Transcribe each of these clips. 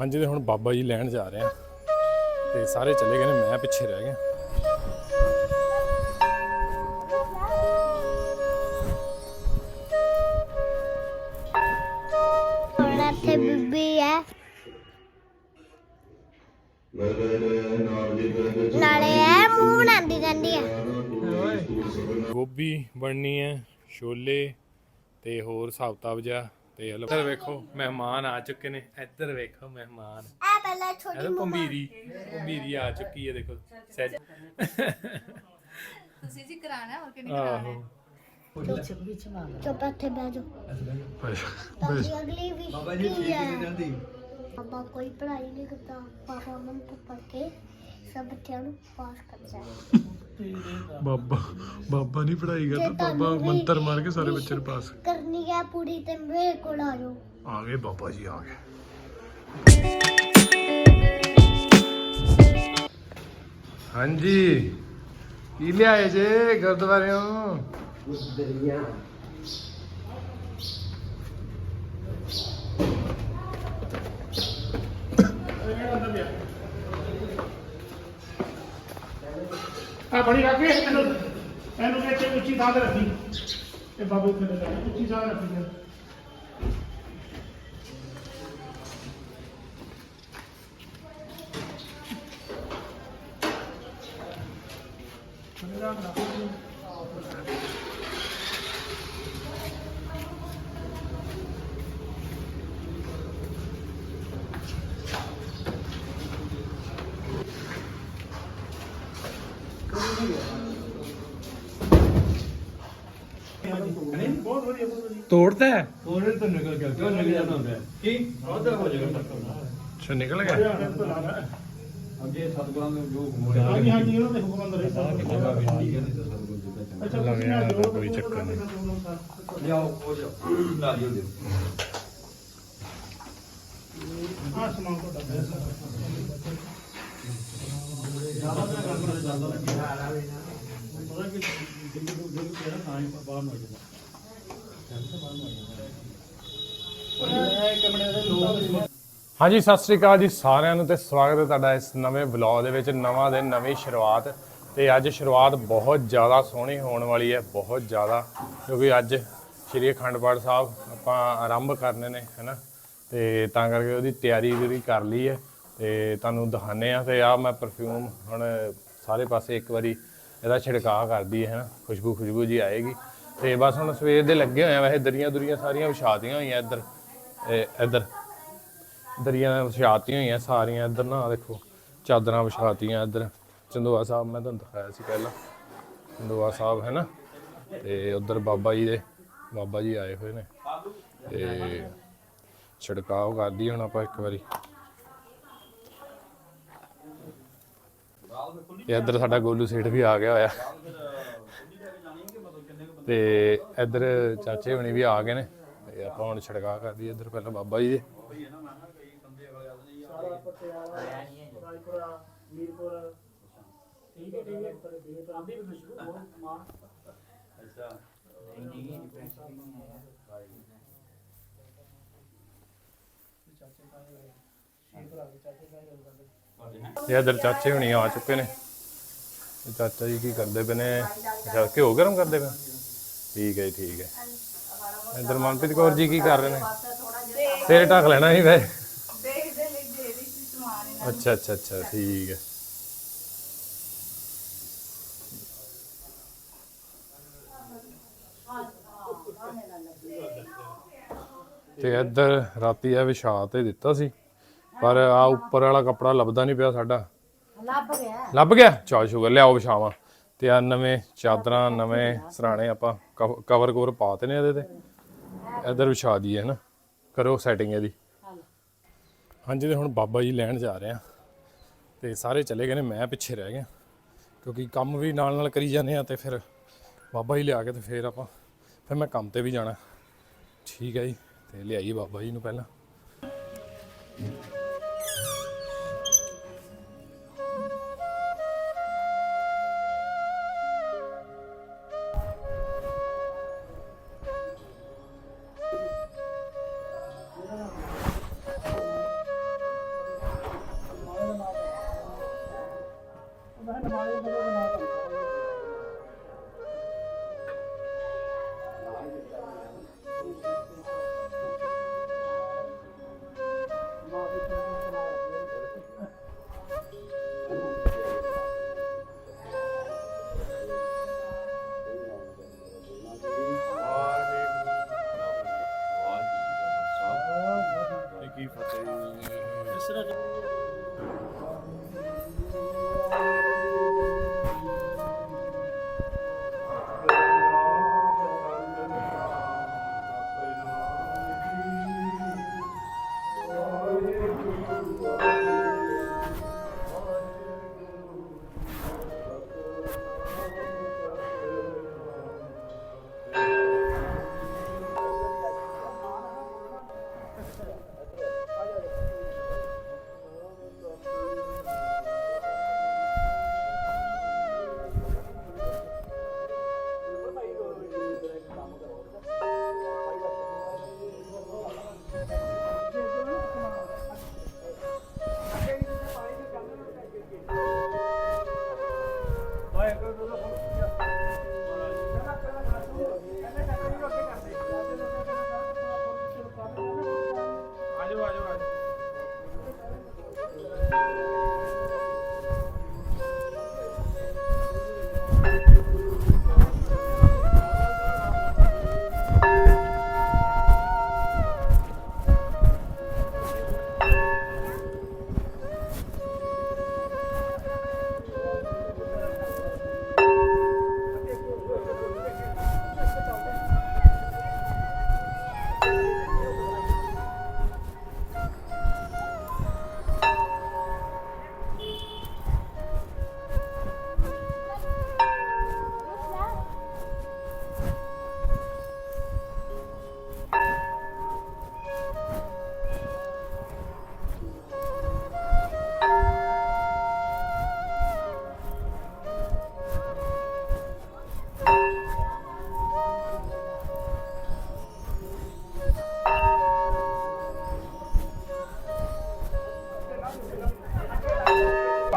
ਹਾਂਜੀ ਤੇ ਹੁਣ ਬਾਬਾ ਜੀ ਲੈਣ ਜਾ ਰਹੇ ਆ। ਤੇ ਸਾਰੇ ਚਲੇ ਗਏ ਨੇ ਮੈਂ ਪਿੱਛੇ ਰਹਿ ਗਿਆ। ਹੁਣ ਇੱਥੇ ਬੀਬੀ ਹੈ। ਨਾਲੇ ਇਹ ਮੂੰਹ ਬਣਾਉਂਦੀ ਕਹਿੰਦੀ ਹੈ ਗੋਭੀ ਬਣਨੀ ਹੈ ਛੋਲੇ ਤੇ ਹੋਰ ਹਿਸਾਬ-ਕਿਤਾਬ ਜਿਹਾ। ਤੇ ਹਲੋ ਇੱਧਰ ਵੇਖੋ ਮਹਿਮਾਨ ਆ ਚੁੱਕੇ ਨੇ। ਇੱਧਰ ਵੇਖੋ ਮਹਿਮਾਨ। ਇਹ ਪਹਿਲਾਂ ਛੋਟੀ ਤਾਂ ਪੰਬੀਰੀ ਪੰਬੀਰੀ ਆ ਚੁੱਕੀ ਹੈ ਦੇਖੋ। ਸੈਜ ਤੁਸੀਂ ਜੀ ਕਰਾਣਾ ਹੋਰ ਕਿਹਨੇ ਕਰਾਣਾ ਆਹੋ। ਚੁੱਪ ਇੱਥੇ ਬਹਿ ਜਾਓ। ਬਾਕੀ ਅਗਲੀ ਵੀ ਕੀ ਹੈ? ਪਾਪਾ ਕੋਈ ਪੜ੍ਹਾਈ ਨਹੀਂ ਕਰਦਾ। ਪਾਪਾ ਮਨ ਤੋਂ ਪੜ੍ਹ ਕੇ ਸਭ ਬੱਚਿਆਂ ਨੂੰ ਪਾਸ ਕਰਦਾ ਹੈ। ਬਾਬਾ ਬਾਬਾ ਨਹੀਂ ਪੜਾਈ ਤੁਹਾਨੂੰ ਵੀ ਮੰਤਰ ਮਾਰ ਕੇ ਸਾਰੇ ਬੱਚੇ ਨੂੰ ਪਾਸ ਕਰਨੀ ਹੈ ਪੂਰੀ ਤੇ ਮੇਰੇ ਕੋਲ ਆ ਜਾਓ। ਆ ਗਏ ਬਾਬਾ ਜੀ ਆ ਗਏ। ਹਾਂਜੀ। ਕੀ ਲਿਆਏ ਜੇ ਗੁਰਦੁਆਰਿਓਂ? ਆ ਬਣੀ ਰੱਖ ਕੇ ਇਹਨੂੰ ਇਹਨੂੰ ਵਿੱਚ ਉੱਚੀ ਥਾਂ ਤੇ ਰੱਖੀ। ਇਹ ਬਾਬੂ ਥੱਲੇ ਲੈ ਉੱਚੀ ਥਾਂ ਤੇ ਰੱਖੀ ਇਹਨੂੰ। ਬਹੁਤ ਵਧੀਆ ਬਹੁਤ ਵਧੀਆ ਤੋੜਦਾ ਹੈ ਉਹਨੇ ਤਾਂ ਨਿਕਲ ਗਿਆ ਕਿਉਂ ਨਿਕਲ ਜਾਂਦਾ ਹੁੰਦਾ ਕੀ? ਉਧਰ ਹੋ ਜਾਏਗਾ ਅੱਛਾ ਨਿਕਲ ਗਿਆ? ਅੱਗੇ ਸਤਗੁਰਾਂ ਦੇ ਜੋ ਘੁਮਾਇਆ ਹਾਂਜੀ ਹਾਂਜੀ ਉਹਨਾਂ ਦੇ ਹੁਕਮ ਅੰਦਰ ਹੈ ਹੈ ਸਤਗੁਰ ਜੀ ਦਾ ਅੱਛਾ ਤੁਸੀਂ ਤਾਂ ਦਿਓ, ਕੋਈ ਚੱਕਰ ਨਹੀਂ। ਲਿਆਓ ਹੋ ਜਾਓ। ਲਾ ਦਿਓ ਦਿਓ। ਆਹ ਸਮਾਨ ਤੁਹਾਡਾ। ਪਤਾ ਕਿ ਦਿੱਲੀ ਤੋਂ ਦਿੱਲੀ ਤੋਂ ਨਾ ਤਾਂ ਹੀ ਬਾਹਰ ਨੂੰ ਆ ਜਾਂਦਾ ਹਾਂਜੀ, ਸਤਿ ਸ੍ਰੀ ਅਕਾਲ ਜੀ ਸਾਰਿਆਂ ਨੂੰ ਤੇ ਸਵਾਗਤ ਹੈ ਤੁਹਾਡਾ ਇਸ ਨਵੇਂ ਵਲੌਗ ਦੇ ਵਿੱਚ, ਨਵਾਂ ਦਿਨ, ਨਵੀਂ ਸ਼ੁਰੂਆਤ। ਤੇ ਅੱਜ ਸ਼ੁਰੂਆਤ ਬਹੁਤ ਜ਼ਿਆਦਾ ਸੋਹਣੀ ਹੋਣ ਵਾਲੀ ਹੈ, ਬਹੁਤ ਜ਼ਿਆਦਾ, ਕਿਉਂਕਿ ਅੱਜ ਸ਼੍ਰੀ ਅਖੰਡ ਪਾਠ ਸਾਹਿਬ ਆਪਾਂ ਆਰੰਭ ਕਰਨੇ ਨੇ ਹੈਨਾ ਤੇ ਤਾਂ ਕਰਕੇ ਉਹਦੀ ਤਿਆਰੀ ਜਿਹੜੀ ਕਰ ਲਈ ਹੈ, ਤੇ ਤੁਹਾਨੂੰ ਦਿਖਾਣੇ ਆ ਤੇ ਆ ਮੈਂ ਪਰਫਿਊਮ ਹੁਣ ਸਾਰੇ ਪਾਸੇ ਇੱਕ ਵਾਰੀ ਇਹਦਾ ਛਿੜਕਾਅ ਕਰਦੀ ਹੈ ਹੈਨਾ ਖੁਸ਼ਬੂ ਖੁਸ਼ਬੂ ਜੀ ਆਏਗੀ। ਤੇ ਬਸ ਹੁਣ ਸਵੇਰ ਦੇ ਲੱਗੇ ਹੋਏ ਆ, ਵੈਸੇ ਦਰੀਆਂ ਦੁਰੀਆਂ ਸਾਰੀਆਂ ਵਿਛਾਤੀਆਂ ਹੋਈਆਂ ਇੱਧਰ। ਇਹ ਇੱਧਰ ਦਰੀਆਂ ਵਿਛਾਤੀਆਂ ਹੋਈਆਂ ਸਾਰੀਆਂ ਇੱਧਰ ਨਾ ਦੇਖੋ, ਚਾਦਰਾਂ ਵਿਛਾਤੀਆਂ ਇੱਧਰ। ਚੰਦੋਆ ਸਾਹਿਬ, ਮੈਂ ਤੁਹਾਨੂੰ ਦਿਖਾਇਆ ਸੀ ਪਹਿਲਾਂ। ਚੰਦੋਆ ਸਾਹਿਬ ਹੈ ਨਾ, ਤੇ ਉਧਰ ਬਾਬਾ ਜੀ ਦੇ, ਬਾਬਾ ਜੀ ਆਏ ਹੋਏ ਨੇ। ਤੇ ਛਿੜਕਾਓ ਕਰਦੀ ਹੁਣ ਆਪਾਂ ਇੱਕ ਵਾਰੀ। ਇੱਧਰ ਸਾਡਾ ਗੋਲੂ ਸੇਠ ਵੀ ਆ ਗਿਆ ਹੋਇਆ। ਤੇ ਇੱਧਰ ਚਾਚੇ ਹੁਣੀ ਵੀ ਆ ਗਏ ਨੇ। ਤੇ ਆਪਾਂ ਹੁਣ ਛਿੜਕਾ ਕਰਦੀ ਇੱਧਰ ਪਹਿਲਾਂ ਬਾਬਾ ਜੀ ਦੇ। ਰਾਜਪੁਰਾ ਮੀਰਪੁਰ ਠੀਕ ਹੈ ਠੀਕ ਹੈ ਆਂਦੀ ਵੀ ਖੁਸ਼ਬੂ ਬਹੁਤ ਮਾਂ ਇਹ ਇੱਧਰ ਚਾਚੇ ਹੁਣੀ ਆ ਚੁੱਕੇ ਨੇ। ਚਾਚਾ ਜੀ ਕੀ ਕਰਦੇ ਪਏ ਨੇ? ਘਿਓ ਗਰਮ ਕਰਦੇ ਪਏ? ਠੀਕ ਹੈ ਜੀ, ਠੀਕ ਹੈ। ਇੱਧਰ ਮਨਪ੍ਰੀਤ ਕੌਰ ਜੀ ਕੀ ਕਰ ਰਹੇ ਨੇ? ਤੇਰੇ ਢੱਕ ਲੈਣਾ ਸੀ ਵੈ ਦੇਖਦੇ ਲਈ ਦੇ ਰਹੀ ਸੀ ਸਮਾਨ ਇਹਨਾਂ ਅੱਛਾ ਅੱਛਾ ਅੱਛਾ ਠੀਕ ਹੈ। ਤੇ ਇੱਧਰ ਰਾਤੀ ਇਹ ਵਿਛਾ ਤੇ ਦਿੱਤਾ ਸੀ ਪਰ ਆ ਉੱਪਰ ਵਾਲਾ ਕੱਪੜਾ ਲੱਭਦਾ ਨਹੀਂ ਪਿਆ ਸਾਡਾ। ਲੱਭ ਗਿਆ। ਲੱਭ ਗਿਆ? ਚਾ ਸ਼ੁਗਰ ਲਿਆਓ ਵਿਛਾਵਾਂ। ਤੇ ਆ ਨਵੇਂ ਚਾਦਰਾਂ ਨਵੇਂ ਸਰਾਣੇ ਆਪਾਂ ਕਵਰ ਕਵਰ ਪਾਤੇ ਨੇ ਇਹਦੇ ਤੇ। ਇੱਧਰ ਵਿਛਾ ਦਈਏ ਨਾ ਕਰੋ ਸੈਟਿੰਗ ਇਹਦੀ। ਹਾਂਜੀ, ਤੇ ਹੁਣ ਬਾਬਾ ਜੀ ਲੈਣ ਜਾ ਰਹੇ ਆ, ਤੇ ਸਾਰੇ ਚਲੇ ਗਏ ਨੇ, ਮੈਂ ਪਿੱਛੇ ਰਹਿ ਗਿਆ, ਕਿਉਂਕਿ ਕੰਮ ਵੀ ਨਾਲ ਨਾਲ ਕਰੀ ਜਾਂਦੇ ਆ, ਤੇ ਫਿਰ ਬਾਬਾ ਜੀ ਲਿਆ ਕੇ ਤੇ ਫਿਰ ਆਪਾਂ, ਫਿਰ ਮੈਂ ਕੰਮ ਤੇ ਵੀ ਜਾਣਾ। ਠੀਕ ਹੈ ਜੀ, ਤੇ ਲਿਆਈਏ ਬਾਬਾ ਜੀ ਨੂੰ ਪਹਿਲਾਂ।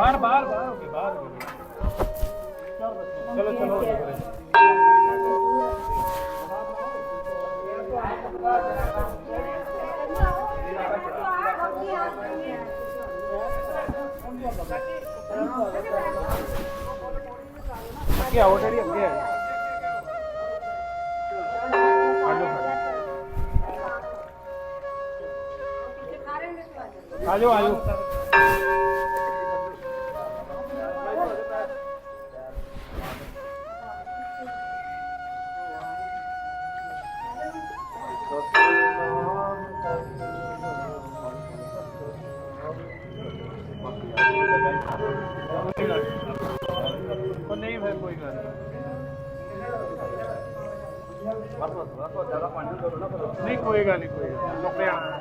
ਬਾਹਰ ਬਾਹਰ ਬਾਹਰ ਹੋ ਕੇ ਬਾਹਰ ਹੋ ਕੇ। ਚਲੋ ਚਲੋ ਅੱਗੇ ਆਓ, ਡੈਡੀ, ਅੱਗੇ ਆਓ। ਆਜੋ ਆਜੋ। ਉਹ ਨਹੀਂ ਫਿਰ ਕੋਈ ਗੱਲ ਨਹੀਂ। ਨਹੀਂ ਕੋਈ ਗੱਲ ਨਹੀਂ ਕੋਈ ਗੱਲ ਰੁਕ ਜਾਣਾ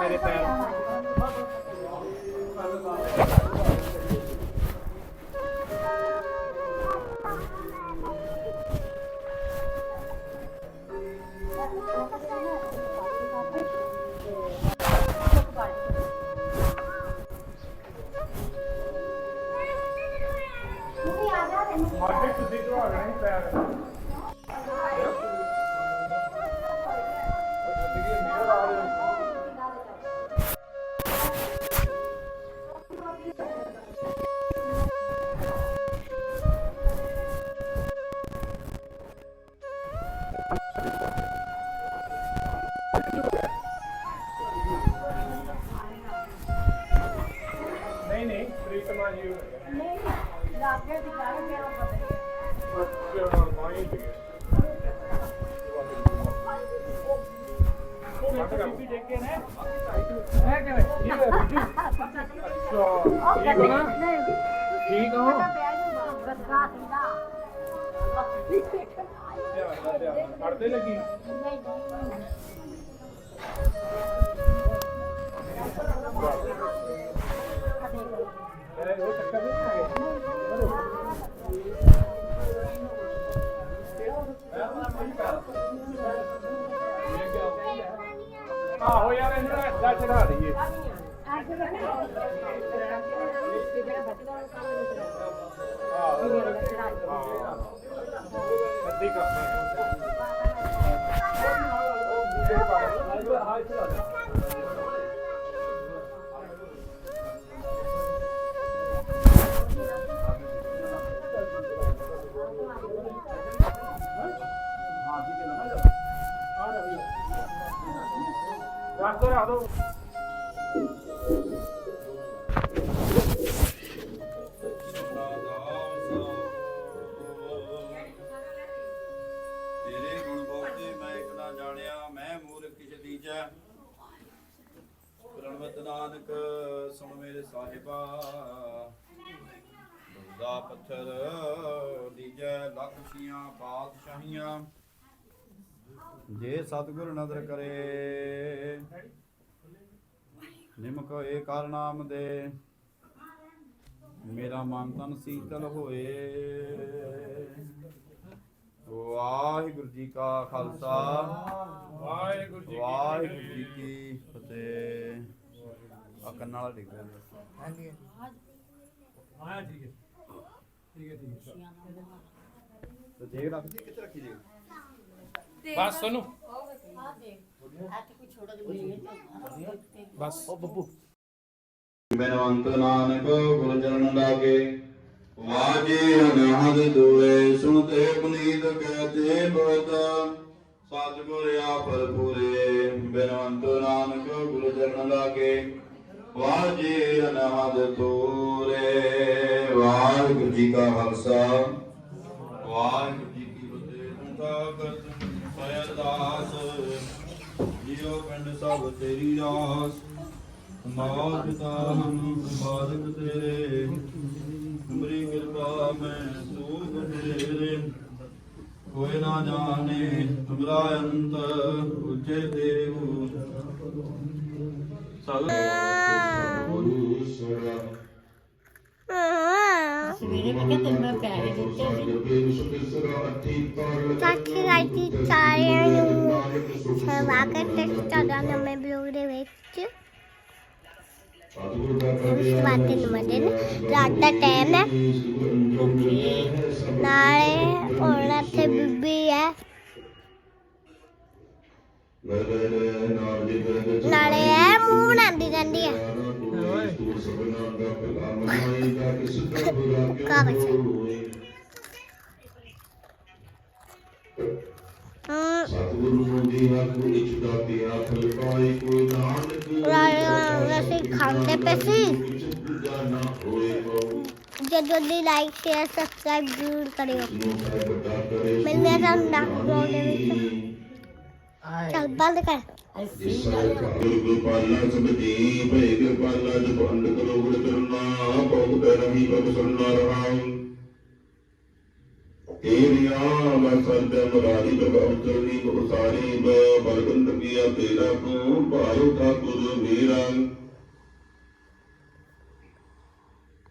ਤੇਰੇ ਪੈਰ। ਮਾਰਕੀਟ ਤੁਸੀਂ ਤੋਂ ਆ ਗਏ ਨਹੀਂ ਪੜਦੇ ਲੱਗੀ ਮੇਰੇ ਉਹ ਚੱਕਰ ਨਹੀਂ ਆਏ ਆਹੋ ਯਾਰ ਇਹਨੂੰ ਏਦਾਂ ਚੜਾ ਦਈਏ ਅੱਧੀ ਕਰਦੇ রাস্তায় আদৌ ਨਾਨਕ ਸੁਣ ਮੇਰੇ ਸਾਹਿਬਾ। ਦੁਦਾ ਪੱਥਰ ਦੀਜੈ ਲੱਖ ਛੀਆਂ ਬਾਦਸ਼ਾਹੀਆਂ। ਜੇ ਸਤਿਗੁਰ ਨਦਰ ਕਰੇ ਨਿਮਕ ਏ ਕਰ ਨਾਮ ਦੇ। ਮੇਰਾ ਮਨ ਤਨ ਸੀਤਲ ਹੋਏ। ਵਾਹਿਗੁਰੂ ਜੀ ਕਾ ਖਾਲਸਾ। ਵਾਹਿਗੁਰੂ ਜੀ ਕੀ ਫਤਿਹ। ਆ ਕੰਨਾਂ ਵਾਲਾ ਡਿੱਗ ਰਿਹਾ ਹਾਂ ਠੀਕ ਹੈ। ਠੀਕ ਹੈ ਠੀਕ ਹੈ। ਤੇ ਦੇਖ ਰੱਖ ਜੀ ਕਿੱਥੇ ਰੱਖੀ ਜੀ ਬਸ ਸੁਣੋ ਬਸ। ਬਨਵੰਤ ਨਾਨਕ ਗੁਰ ਚਰਨ ਲਾਗੇ ਵਾਜੇ ਅਨਹਦ ਦੋਏ ਸੁਣਤੇ ਪੁਨੀਤ ਕਹਤੇ ਬਤ। ਸਤਿਗੁਰ ਆਫਰ ਪੂਰੇ ਬਨਵੰਤ ਨਾਨਕ ਗੁਰ ਚਰਨ ਲਾਗੇ। ਵਾਜੇ ਅਨਹਦ ਤੋਰੇ। ਵਾਹਿਗੁਰੂ ਜੀ ਕਾ ਖਾਲਸਾ। ਵਾਹਿਗੁਰੂ ਜੀ ਕੀ ਫਤਿਹ। ਸੰਤਾ ਕਰਤ ਸਯਦਾਸ ਪਿੰਡ ਸਭ ਤੇਰੀ ਰਾਸ। ਮਾਤ ਪਿਤਾ ਹਮ ਬਾਦਕ ਤੇਰੇ। ਤੁਮਰੀ ਕਿਰਪਾ ਮੈਂ ਸੂਖ ਤੇਰੇ। ਕੋਈ ਨਾ ਜਾਣੇ ਤੁਮਰਾ ਅੰਤ, ਉਚੇ ਦੇਵ। ਸਗਲ ਸਵੇਰੇ ਮੈਂ ਕਿਹਾ ਤੈਨੂੰ ਮੈਂ ਪੈਸੇ ਦਿੱਤੇ ਸੀ ਸਾਥੀ ਰਾਜੀ ਸਾਰਿਆਂ ਨੂੰ ਸਵਾਗਤ ਹੈ ਤੁਹਾਡਾ ਨਵੇਂ ਬਲੌਗ ਦੇ ਵਿੱਚ। ਸਵਾਗਤ ਨਮਦਨ ਰਾਤ ਦਾ ਟਾਈਮ ਹੈ। ਨਾਲੇ ਨਾਲੇ ਇਹ ਮੂੰਹ ਬਣਾਉਂਦੀ ਰਹਿੰਦੀ ਹੈ ਕਾਗਜ਼ ਹਮ ਸਤਿਗੁਰੂ ਦੀ ਹੱਥ ਵਿੱਚ ਦਾਤੀ ਆਖਲ ਪਾਈ ਕੋਈ ਨਾਨਕ ਰਾਇਆ ਅਸੀਂ ਖਾਂਦੇ ਪਏ ਸੀ। ਵਿੱਚ ਦੂਜਾ ਨਾ ਹੋਏ ਕੋ ਜਦੋਂ ਦੀ ਲਾਈਕ ਸ਼ੇਅਰ ਸਬਸਕ੍ਰਾਈਬ ਜ਼ਰੂਰ ਕਰਿਓ। ਨੂੰ ਹੈ ਵੱਡਾ ਕਰੇ ਮਿਲਦੇ ਹਾਂ ਤੁਹਾਨੂੰ ਨੈਕਸਟ ਵਲੌਗ ਦੇ ਵਿੱਚ। ਚੱਲ ਬੰਦ ਕਰ। ਜਿਸ ਗੁਰੂ ਪਾਲਾ ਸਭ ਜੀ ਭੈ ਗੁਰ ਪਾਲਾ ਜਪ ਅੰਡ ਕਰੋ ਗੁਰ ਕਰਨਾ ਬਹੁਤ ਰਹੀ ਬਬ ਸੁਨਣਾ ਰਹਾਉ। ਤੇਰੀਆ ਮੈਂ ਸਰਦਾ ਮਰਾਰੀ ਬਗਾਉ ਚਰਨੀ ਕੋ ਸਾਰੀ ਬਲਗੰਦ ਕੀਆ ਤੇਰਾ ਕੋ ਭਾਇ ਠਾਕੁਰ ਮੇਰਾ।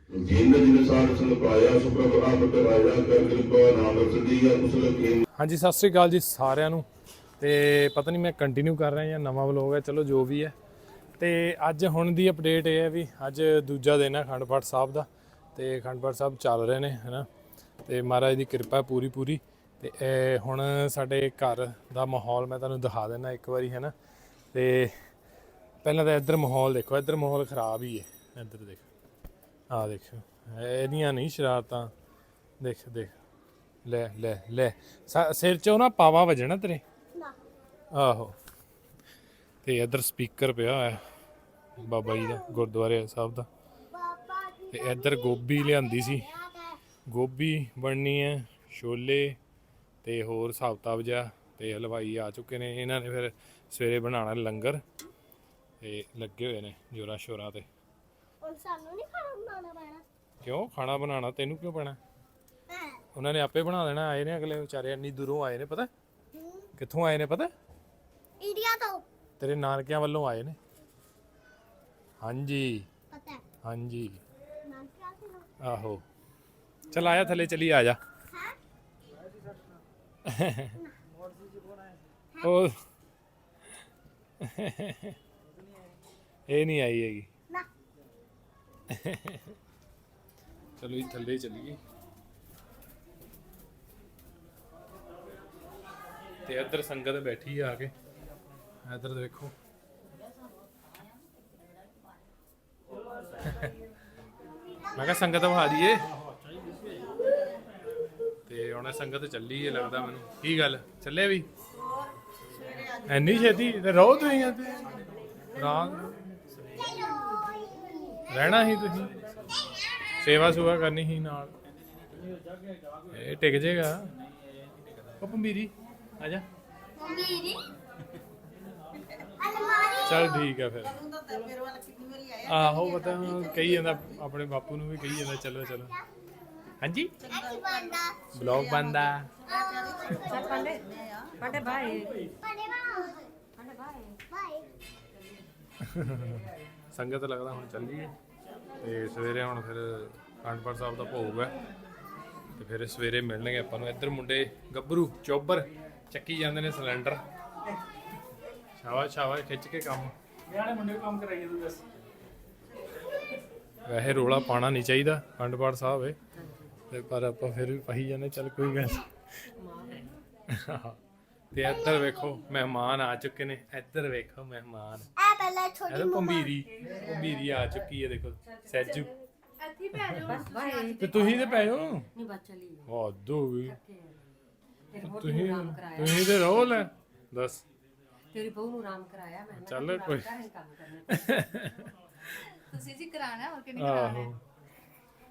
ਜਿੰਦ ਜਿਨ ਸਾਰ ਸੰਗ ਪਾਇਆ ਸੁਪ੍ਰਭ ਆਪ ਕਰਾਇਆ ਕਰ ਕਿਰਪਾ ਨਾਮ ਸਦੀਆ ਕੁਸਲ ਕੀ ਹਾਂਜੀ ਸਤਿ ਸ੍ਰੀ ਅਕਾਲ ਜੀ ਸਾਰਿਆਂ ਨੂੰ। ਤੇ ਪਤਾ ਨਹੀਂ ਮੈਂ ਕੰਟੀਨਿਊ ਕਰ ਰਿਹਾ ਜਾਂ ਨਵਾਂ ਵਲੋਗ ਹੈ, ਚਲੋ ਜੋ ਵੀ ਹੈ। ਤੇ ਅੱਜ ਹੁਣ ਦੀ ਅਪਡੇਟ ਇਹ ਹੈ ਵੀ ਅੱਜ ਦੂਜਾ ਦਿਨ ਹੈ ਅਖੰਡ ਪਾਠ ਸਾਹਿਬ ਦਾ, ਤੇ ਅਖੰਡ ਪਾਠ ਸਾਹਿਬ ਚੱਲ ਰਹੇ ਨੇ, ਹਨਾ। ਤੇ ਮਹਾਰਾਜ ਦੀ ਕਿਰਪਾ ਪੂਰੀ ਪੂਰੀ। ਤੇ ਹੁਣ ਸਾਡੇ ਘਰ ਦਾ ਮਾਹੌਲ ਮੈਂ ਤੁਹਾਨੂੰ ਦਿਖਾ ਦਿੰਦਾ ਇੱਕ ਵਾਰੀ, ਹਨਾ। ਤੇ ਪਹਿਲਾਂ ਤਾਂ ਇੱਧਰ ਮਾਹੌਲ ਦੇਖੋ, ਇੱਧਰ ਮਾਹੌਲ ਖਰਾਬ ਹੀ ਹੈ। ਇੱਧਰ ਦੇਖ ਆ ਦੇਖੋ, ਇਹਦੀਆਂ ਨਹੀਂ ਸ਼ਰਾਰਤਾਂ। ਦੇਖ ਦੇਖ, ਲੈ ਲੈ ਲੈ। ਸ- ਸਿਰ 'ਚੋਂ ਨਾ ਪਾਵਾ ਵਜਣਾ ਤੇਰੇ। ਆਹੋ। ਤੇ ਇੱਧਰ ਸਪੀਕਰ ਪਿਆ ਹੋਇਆ ਬਾਬਾ ਜੀ ਦਾ ਗੁਰਦੁਆਰੇ ਸਾਹਿਬ ਦਾ। ਤੇ ਇੱਧਰ ਗੋਭੀ ਲਿਆਂਦੀ ਸੀ। ਗੋਭੀ ਬਣਨੀ ਹੈ ਛੋਲੇ ਤੇ ਹੋਰ ਹਿਸਾਬ ਜਿਹਾ ਤੇ ਹਲਵਾਈ ਆ ਚੁੱਕੇ ਨੇ। ਇਹਨਾਂ ਨੇ ਫਿਰ ਸਵੇਰੇ ਬਣਾਉਣਾ ਲੰਗਰ ਤੇ ਲੱਗੇ ਹੋਏ ਨੇ ਜੋਰਾ ਸ਼ੋਰਾ ਤੇ। ਹੁਣ ਸਾਨੂੰ ਨਹੀਂ ਖਾਣਾ ਬਣਾਉਣਾ ਪੈਣਾ? ਕਿਉਂ? ਖਾਣਾ ਬਣਾਉਣਾ ਤੈਨੂੰ ਕਿਉਂ ਪੈਣਾ? ਉਹਨਾਂ ਨੇ ਆਪੇ ਬਣਾ ਦੇਣਾ ਆਏ ਨੇ ਅਗਲੇ ਵਿਚਾਰੇ ਇੰਨੀ ਦੂਰੋਂ ਆਏ ਨੇ ਪਤਾ? ਕਿੱਥੋਂ ਆਏ ਨੇ ਪਤਾ? ਇੰਡੀਆ ਤੋਂ। ਤੇਰੇ ਨਾਨਕਿਆਂ ਵੱਲੋਂ ਆਏ ਨੇ। ਹਾਂਜੀ। ਪਤਾ ਹੈ। ਹਾਂਜੀ। ਨਾਮ ਸੀ ਆਹੋ। ਚਲ ਆਇਆ ਥੱਲੇ ਚਲੀ ਆ ਜਾ। ਹਾਂ? ਉਹ ਇਹ ਨਹੀਂ ਆਈ ਹੈਗੀ। ਨਾ। ਚਲੋ ਜੀ ਥੱਲੇ ਚਲੀਏ। ਤੇ ਇੱਧਰ ਸੰਗਤ ਬੈਠੀ ਆ ਕੇ। ਇੱਧਰ ਦੇਖੋ ਮੈਂ ਕਿਹਾ ਸੰਗਤ ਵਹਾ ਦਈਏ ਤੇ ਹੁਣ ਸੰਗਤ ਚੱਲੀ ਹੈ, ਲੱਗਦਾ ਮੈਨੂੰ। ਕੀ ਗੱਲ? ਚੱਲੇ ਵੀ? ਐਨੀ ਛੇਤੀ? ਤੇ ਰਹੋ ਤੁਸੀਂ ਇੱਥੇ? ਰਾਤ ਰਹਿਣਾ ਹੀ ਤੁਸੀਂ? ਸੇਵਾ ਸੁਵਾ ਕਰਨੀ ਹੀ ਨਾਲ? ਇਹ ਟਿਕ ਜੇਗਾ। ਉਹ ਪੰਬੀਰੀ ਆ ਜਾ। ਮੇਰੀ ਚਲ ਠੀਕ ਆ ਫਿਰ। ਆਹੋ ਪਤਾ ਕਹੀ ਜਾਂਦਾ ਆਪਣੇ ਬਾਪੂ ਨੂੰ ਵੀ ਕਹੀ ਜਾਂਦਾ ਚਲੋ ਚਲੋ। ਹਾਂਜੀ? ਬੰਦਾ ਬਲੌਗ ਬੰਦਾ ਬਾਏ ਬਾਏ ਸੰਗਤ ਲੱਗਦਾ ਹੁਣ ਚੱਲੀਏ ਤੇ ਸਵੇਰੇ ਹੁਣ ਫਿਰ ਕਾਂਡਪੁਰ ਸਾਹਿਬ ਦਾ ਭੋਗ ਹੈ ਤੇ ਫਿਰ ਸਵੇਰੇ ਮਿਲਣਗੇ ਆਪਾਂ ਨੂੰ। ਇੱਧਰ ਮੁੰਡੇ ਗੱਭਰੂ ਚੋਬਰ ਚੱਕੀ ਜਾਂਦੇ ਨੇ ਸਿਲੰਡਰ। ਸ਼ਾਬਾਸ਼ ਸ਼ਾਬਾਸ਼ ਖਿੱਚ ਕੇ ਕੰਮ। ਨਿਆਣੇ ਮੁੰਡੇ ਨੂੰ ਕੰਮ ਕਰਾਈਏ ਤੂੰ ਦੱਸ। ਵੈਸੇ ਰੋਲਾ ਪਾਣਾ ਨਹੀਂ ਚਾਹੀਦਾ ਪਾਠ ਸਾਹਿਬ ਹੈ ਤੇ ਪਰ ਆਪਾਂ ਫਿਰ ਵੀ ਪਹੀ ਜਾਂਦੇ ਚੱਲ ਕੋਈ ਗੱਲ। ਤੇ ਇੱਧਰ ਵੇਖੋ ਮਹਿਮਾਨ ਆ ਚੁੱਕੇ ਨੇ। ਇੱਧਰ ਵੇਖੋ ਮਹਿਮਾਨ। ਆ ਪਹਿਲਾਂ ਛੋਟੀ ਇਹਦਾ ਪੰਬੀਰੀ ਪੰਬੀਰੀ ਆ ਚੁੱਕੀ ਹੈ ਦੇਖੋ ਸੈਜੂ। ਇੱਥੇ ਹੀ ਪੈ ਜਾਓ। ਤੇ ਤੁਸੀਂ ਤੇ ਪਏ ਹੋ ਨਹੀਂ ਬਸ ਚਲੀ ਹੋ ਤੇਰੀ ਬਹੂ ਤੁਸੀਂ ਆਰਾਮ ਕਰਾਇਆ? ਤੁਸੀਂ ਤੇ ਰਹੋ ਲੈ ਦੱਸ। ਤੇਰੀ ਬਹੂ ਨੂੰ ਆਰਾਮ ਕਰਾਇਆ ਮੈਂ ਚੱਲ ਕੋਈ- ਕੰਮ ਕਰਨਾ ਤੁਸੀਂ ਜੀ ਕਰਾਣਾ ਹੋਰ ਕਿਹਨੇ ਕਰਾਣਾ ਆਹੋ।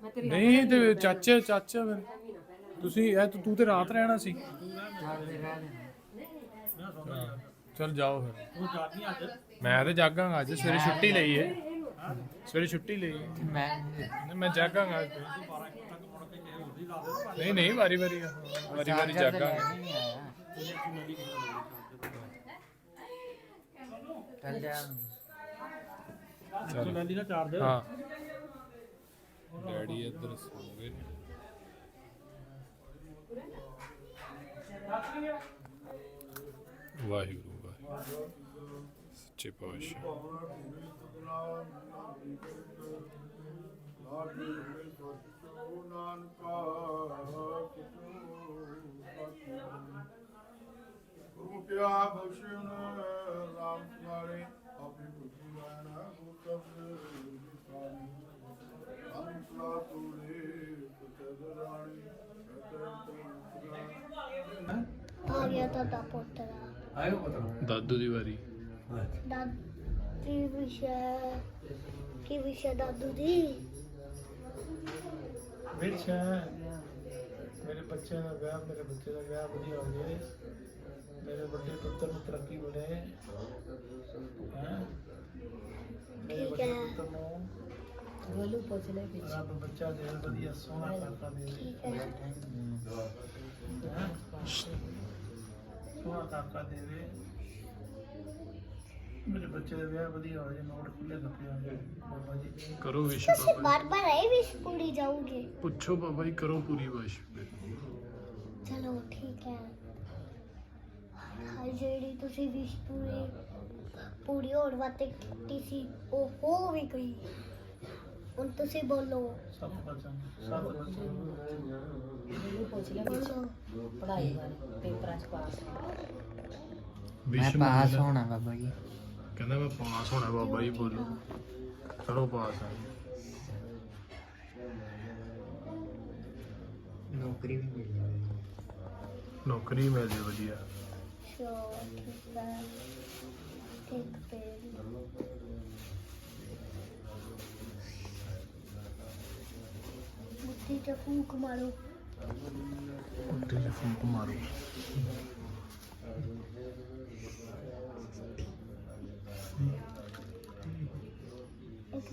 ਮੈਂ ਤੇਰੀ ਨਹੀਂ ਤੇ ਚਾਚਾ ਚਾਚਾ ਫਿਰ। ਤੁਸੀਂ ਇਹ ਤੂੰ- ਤੂੰ ਰਾਤ ਰਹਿਣਾ ਸੀ। ਚੱਲ ਜਾਓ ਫਿਰ। ਮੈਂ ਤੇ ਜਾਗਾਂਗਾ ਅੱਜ ਸਵੇਰੇ ਛੁੱਟੀ ਲਈ ਹੈ ਸਵੇਰੇ ਛੁੱਟੀ ਲਈ ਹੈ ਮੈਂ ਨਹੀਂ ਮੈਂ ਜਾਗਾਂਗਾ ਅੱਜ। ਨਹੀਂ ਨਹੀਂ ਵਾਰੀ ਵਾਰੀ ਵਾਰੀ ਵਾਰੀ ਜਾਗਾਂਗਾ। ਨਹੀਂ ਚੱਲ ਲੈਂਦੀ ਨਾ ਚਾਰ ਦੇ ਹਾਂ। ਡੈਡੀ ਇੱਧਰ ਸੋ ਗਏ ਨੇ। ਵਾਹਿਗੁਰੂ ਵਾਹਿਗੁਰੂ। ਸੱਚੇ ਪਾਤਸ਼ਾਹ। ਗੁਰੂ ਪਿਆ ਬਖਸ਼ਣ ਰਾਮ ਸਮਾਰੇ ਆਪਣੀ ਬੁੱਧੀ ਲੈਣਾ ਗੁਰਤਬ ਸਾਰੀ ਹਮ ਸਲਾ ਤੁਲੇ ਪਤਦ ਰਾਣੀ ਆ ਗਿਆ ਤੁਹਾਡਾ ਪੋਤਰਾ ਆਇਓ ਪਤਾ ਦਾਦੂ ਦੀ ਵਾਰੀ। ਦਾਦੀ ਵਿਸ਼ਾ ਕੀ ਵਿਸ਼ਾ ਦਾਦੂ ਦੀ? ਵਿੱਚ ਮੇਰੇ ਬੱਚੇ ਦਾ ਵਿਆਹ ਮੇਰੇ ਬੱਚੇ ਦਾ ਵਿਆਹ ਵਧੀਆ ਹੋ ਜਾਏ ਮੇਰੇ ਵੱਡੇ ਪੁੱਤਰ ਨੂੰ ਤਰੱਕੀ ਮਿਲੇ ਹੈ ਮੇਰੇ ਠੀਕ ਵੱਡੇ ਹੈ ਪੁੱਤਰ ਨੂੰ ਗੋਲੂ ਪੁੱਛ ਲੈ ਪਿੱਛੇ ਰੱਬ ਬੱਚਾ ਦੇ ਵਧੀਆ ਸੋਹਣਾ ਕਰਤਾ ਦੇ ਠੀਕ ਹੈ ਸੋਹਣਾ ਕਾਕਾ ਦੇਵੇ ਮੇਰੇ ਬੱਚੇ ਦਾ ਵਿਆਹ ਵਧੀਆ ਹੋ ਜਾਏ ਨੋਟ ਖੁੱਲੇ ਖੱਪੇ ਆ ਜਾਏ ਬਾਬਾ ਜੀ ਕਰੋ ਵਿਸ਼ ਤੁਸੀਂ ਬਾਬਾ ਬਾਰ ਬਾਰ ਆਏ ਵਿਸ਼ ਪੂਰੀ ਜਾਓਗੇ ਜੀ। ਪੁੱਛੋ ਬਾਬਾ ਜੀ ਕਰੋ ਪੂਰੀ ਵਿਸ਼ ਚਲੋ ਠੀਕ ਹੈ ਹਾਂ ਜਿਹੜੀ ਤੁਸੀਂ ਵਿਸ਼ ਪੂਰੀ ਪੂਰੀ ਹੋਣ ਵਾਸਤੇ ਕੀਤੀ ਸੀ ਉਹ ਹੋ ਵੀ ਗਈ। ਹੁਣ ਤੁਸੀਂ ਬੋਲੋ। ਸਭ ਪੁੱਛ ਲੈ ਬੋਲੋ ਪੜ੍ਹਾਈ ਵਾਲੇ ਪੇਪਰਾਂ 'ਚ ਪਾਸ। ਮੈਂ ਪਾਸ ਹੋਣਾ ਬਾਬਾ ਜੀ। ਕਹਿੰਦਾ ਮੈਂ ਪਾਸ ਹੋਣਾ ਬਾਬਾ ਜੀ ਬੋਲੋ। ਕਰੋ ਪਾਸ ਨੌਕਰੀ ਵੀ ਮਿਲ ਜਾਵੇ। ਨੌਕਰੀ ਮਿਲ ਜੇ ਵਧੀਆ। ਸੋ ਠੀਕ ਹੈ ਠੀਕ ਪੇੜ ਮੁੱਠੀ ਤੇ ਫੂਕ ਮਾਰੋ ਉੱਤੇ ਜੇ ਫੂਕ ਮਾਰੋ ਇੱਕ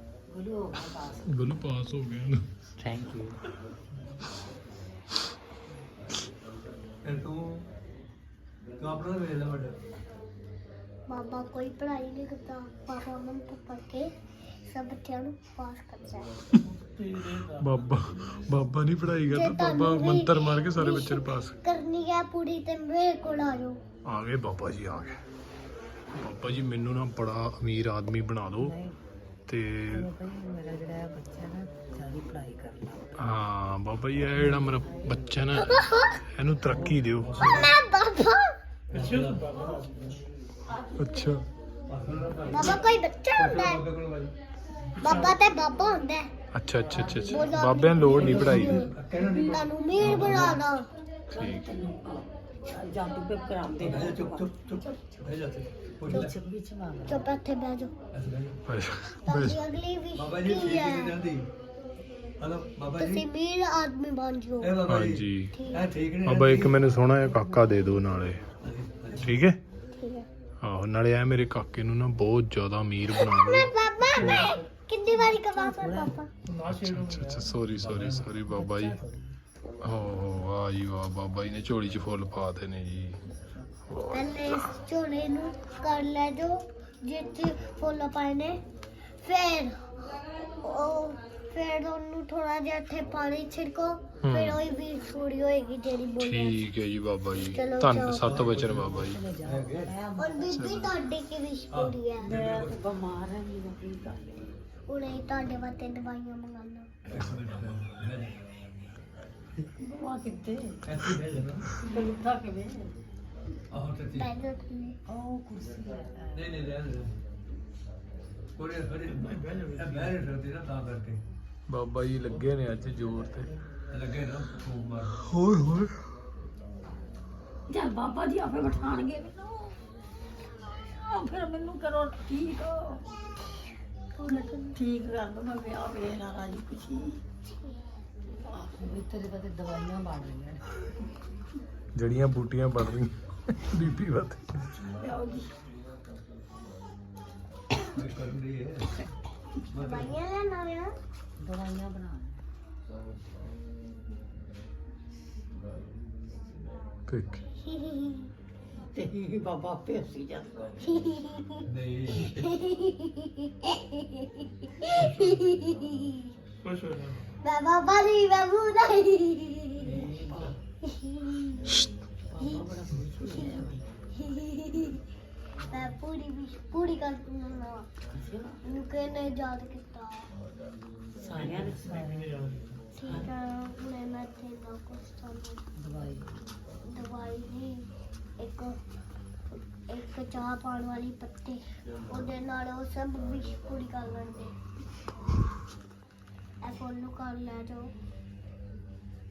ਗੋਲੂ ਪਾਸ। ਗੁੱਲ ਪਾਸ ਹੋ ਗਿਆ ਥੈਂਕ ਯੂ ਫਿਰ ਤੂੰ ਤੂੰ ਆਪਣਾ ਵੇਖ ਲੈ ਵੱਡਾ। ਬਾਬਾ ਕੋਈ ਪੜ੍ਹਾਈ ਨਹੀਂ ਕਰਦਾ ਪਾਪਾ ਮੰਨ ਤੋਂ ਪੜ੍ਹ ਕੇ ਸਭ ਬੱਚਿਆਂ ਨੂੰ ਪਾਸ ਕਰਦਾ ਹੈ ਬਾਬਾ ਬਾਬਾ ਨਹੀਂ ਪੜਾਈ ਕਰਦਾ ਬਾਬਾ ਤੁਹਾਨੂੰ ਮੰਤਰ ਮਾਰ ਕੇ ਸਾਰੇ ਬੱਚੇ ਨੂੰ ਪਾਸ ਕਰਨੀ ਹੈ ਪੂਰੀ ਤੇ ਮੇਰੇ ਕੋਲ ਆ ਜਾਓ। ਆ ਗਏ ਬਾਬਾ ਜੀ ਆ ਗਏ। ਬਾਬਾ ਜੀ ਮੈਨੂੰ ਨਾ ਬੜਾ ਅਮੀਰ ਆਦਮੀ ਬਣਾ ਦਿਓ। ਤੇ ਭਾਈ ਮੇਰਾ ਜਿਹੜਾ ਹੈ ਬੱਚਾ ਨਾ ਸਾਰੀ ਪੜ੍ਹਾਈ ਕਰਨਾ ਹਾਂ ਬਾਬਾ ਜੀ ਇਹ ਜਿਹੜਾ ਮੇਰਾ ਬੱਚਾ ਨਾ ਇਹਨੂੰ ਤਰੱਕੀ ਦਿਓ। ਮੈਂ ਬਾਬਾ। ਅੱਛਾ। ਬਾਬਾ ਕੋਈ ਬੱਚਾ ਹੁੰਦਾ ਹੈ? ਬਾਬਾ ਤੇ ਬਾਬਾ ਹੁੰਦਾ ਹੈ। ਅੱਛਾ ਅੱਛਾ ਅੱਛਾ ਅੱਛਾ। ਬਾਬਿਆਂ ਨੂੰ ਲੋੜ ਨਹੀਂ ਪੜਾਈ ਦੀ। ਤੁਹਾਨੂੰ ਮੀਰ ਬਣਾਣਾ ਠੀਕ। ਜਾਦੂ ਪੇ ਕਰਾਉਂਦੇ ਨੇ। ਚੁੱਪ ਚੁੱਪ ਚੁੱਪ। ਵਿੱਚ ਮੰਗ ਚੁੱਪ ਇੱਥੇ ਬਹਿ ਜਾਓ। ਬਸ ਤੁਹਾਡੀ ਅਗਲੀ ਵਿਸ਼ ਕੀ ਹੈ? ਹਲੋ ਬਾਬਾ ਤੁਸੀਂ ਮੀਰ ਆਦਮੀ ਬਣ ਜਾਓ। ਇਹ ਬਾਬਾ ਜੀ। ਹਾਂਜੀ। ਠੀਕ। ਇਹ ਠੀਕ ਨੇ ਬਾਬਾ ਇੱਕ ਮੈਨੂੰ ਸੋਹਣਾ ਜਿਹਾ ਕਾਕਾ ਦੇ ਦਿਓ ਨਾਲੇ। ਠੀਕ ਹੈ? ਠੀਕ ਹੈ। ਆਹੋ ਨਾਲੇ ਐ ਮੇਰੇ ਕਾਕੇ ਨੂੰ ਨਾ ਬਹੁਤ ਜ਼ਿਆਦਾ ਅਮੀਰ ਬਣਾ ਦਿਓ ਮੈਂ ਬਾਬਾ ਮੈਂ ਕਿੰਨੀ ਵਾਰੀ ਕਵਾ ਪਰ ਬਾਬਾ? ਨਾ ਛੇੜੋ ਅੱਛਾ ਅੱਛਾ ਸੌਰੀ ਸੌਰੀ ਸੌਰੀ ਬਾਬਾ ਜੀ ਹੋ ਵਾਹ ਜੀ। ਵਾਹ ਬਾਬਾ ਜੀ ਨੇ ਝੋਲੀ 'ਚ ਫੁੱਲ ਪਾ ਦੇ ਨੇ ਜੀ। ਪਹਿਲੇ ਇਸ ਝੋਲੇ ਨੂੰ ਕਰ ਲੈ ਜੋ ਜਿੱਥੇ ਫੁੱਲ ਪਾਏ ਨੇ। ਫਿਰ ਉਹ ਫਿਰ ਉਹਨੂੰ ਥੋੜਾ ਜਿਹਾ ਇੱਥੇ ਪਾਣੀ ਛਿੜਕੋ ਫਿਰ ਉਹ ਵੀ ਥੋੜੀ ਹੋਏਗੀ ਜਿਹੜੀ ਬੋਲੇ ਠੀਕ ਹੈ ਜੀ ਬਾਬਾ ਜੀ। ਚਲੋ, ਧੰਨ। ਸਤ ਬਚਨ ਬਾਬਾ ਜੀ। ਔਰ ਬੀਬੀ ਤੁਹਾਡੀ ਕੀ ਵਿਸ਼ ਪੂਰੀ ਹੈ? ਮੈਂ ਬਿਮਾਰ ਹਾਂ ਜੀ ਮੈਂ ਕੀ ਕਰ ਉਹਨੇ ਤੁਹਾਡੇ ਵਾਸਤੇ ਦਵਾਈਆਂ ਮੰਗਾਉਣਾ ਬੁਆ ਕਿੱਥੇ ਬਲੂਠਾ ਕਿਵੇਂ ਆਹ ਤੇ ਨਹੀਂ ਨਹੀਂ ਰਹਿਣ ਦੇ। ਮੈਂ ਨਾ ਤਾਂ ਕਰਕੇ। ਬਾਬਾ ਜੀ ਲੱਗੇ ਨੇ ਅੱਜ ਜ਼ੋਰ ਤੇ। ਲੱਗੇ ਨਾ ਮਾਰ। ਹੋਏ ਹੋਏ ਜਦ ਬਾਬਾ ਜੀ ਆਪੇ ਬਿਠਾਣਗੇ ਮੈਨੂੰ। ਆ ਫਿਰ ਮੈਨੂੰ ਕਰੋ ਠੀਕ। ਠੀਕ ਕਰ ਦੋ ਮੈਂ ਵਿਆਹ ਵੇ ਨਾ ਰਾਜੀ ਖੁਸ਼ੀ ਇੱਥੇ ਦੇ ਬਤੇ ਦਵਾਈਆਂ ਬਣ ਰਹੀਆਂ ਨੇ। ਜੜੀਆਂ ਬੂਟੀਆਂ ਬਣ ਰਹੀਆਂ। ਬੀਬੀ ਵੱਤ ਲਿਆਓ ਜੀ ਦਵਾਈਆਂ ਲੈਣਾ ਵੇ ਦਵਾਈਆਂ ਬਣਾ ਠੀਕ। ਤੇ ਬਾਬਾ ਆਪੇ ਹੱਸੀ ਜਾਂਦਾ ਨਹੀਂ ਖੁਸ਼ ਹੋ ਜਾ ਬਾਬਾ ਦੀ ਮੈਂ ਬੂਦਾ ਮੈਂ ਪੂਰੀ ਵਿਸ਼ ਪੂਰੀ ਕਰ ਦੂੰਗਾ ਮੈਨੂੰ ਕਿਹਨੇ ਯਾਦ ਕੀਤਾ। ਸਾਰਿਆਂ ਨੇ। ਠੀਕ ਹੈ ਹੁਣੇ ਮੈਂ ਤੇ ਨਾ ਕੁਛ ਤੁਹਾਨੂੰ ਦਵਾਈ। ਦਵਾਈ ਨਹੀਂ ਇੱਕ ਇੱਕ ਚਾਹ ਪਾਉਣ ਵਾਲੀ ਪੱਤੀ। ਉਹਦੇ ਨਾਲ ਉਹ ਸਭ ਵਿਸ਼ ਪੂਰੀ ਕਰ ਲੈਂਦੇ। ਇਹ ਫੁੱਲ ਨੂੰ ਕਰ ਲੈ ਜਾਓ।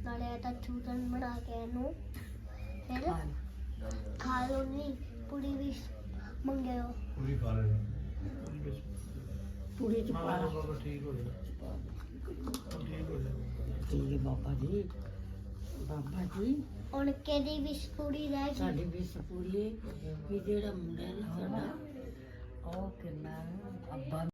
ਨਾਲੇ ਇਹ ਤਾਂ ਚੂਰਨ ਬਣਾ ਕੇ ਇਹਨੂੰ ਫਿਰ ਖਾ ਲਓ ਨਹੀਂ ਪੂਰੀ ਵਿਸ਼ ਮੰਗਿਓ ਪੂਰੀ ਖਾ ਲੈਣੀ। ਪੂਰੀ ਚ ਹਾਂ ਪਾਲਾ ਬਾਬਾ ਠੀਕ ਹੋ ਜਾ ਠੀਕ ਹੋ ਜਾ ਠੀਕ ਹੈ ਬਾਬਾ ਜੀ। ਬਾਬਾ ਜੀ ਹੁਣ ਕਿਹਦੀ ਵਿਸ਼ ਪੂਰੀ ਰਹਿ ਗਈ? ਸਾਡੀ ਵੀ ਸਪੂਰੀ ਵੀ ਜਿਹੜਾ ਮੁੰਡਾ ਨਾ ਸਾਡਾ ਉਹ ਕਿੰਨਾ ਅੱਬਾ